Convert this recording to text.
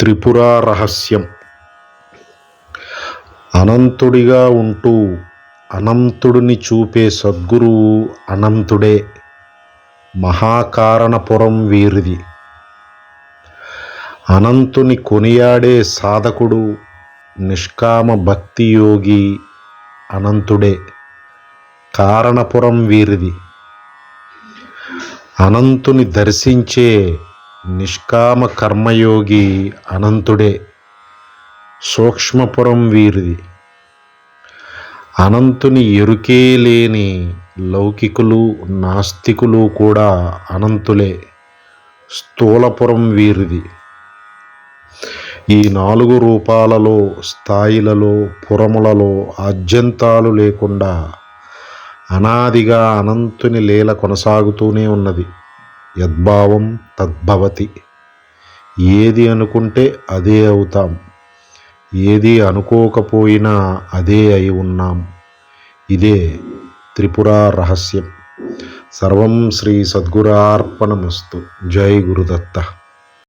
త్రిపుర రహస్యం. అనంతుడిగా ఉంటూ అనంతుడిని చూపే సద్గురువు అనంతుడే. మహాకారణపురం వీరిది. అనంతుని కొనియాడే సాధకుడు నిష్కామ భక్తి యోగి అనంతుడే. కారణపురం వీరిది. అనంతుని దర్శించే నిష్కామ కర్మయోగి అనంతుడే సూక్ష్మపురం వీరిది. అనంతుని ఎరుకే లేని లౌకికులు నాస్తికులు కూడా అనంతులే స్థూలపురం వీరిది. ఈ నాలుగు రూపాలలో స్థాయిలలో పురములలో ఆద్యంతాలు లేకుండా అనాదిగా అనంతుని లీల కొనసాగుతూనే ఉన్నది. యద్భావం తద్భవతి. ఏది అనుకుంటే అదే అవుతాం. ఏది అనుకోకపోయినా అదే అయి ఉన్నాం. ఇదే త్రిపురా రహస్యం. సర్వం శ్రీ సద్గురార్పణమస్తు. జై గురుదత్త.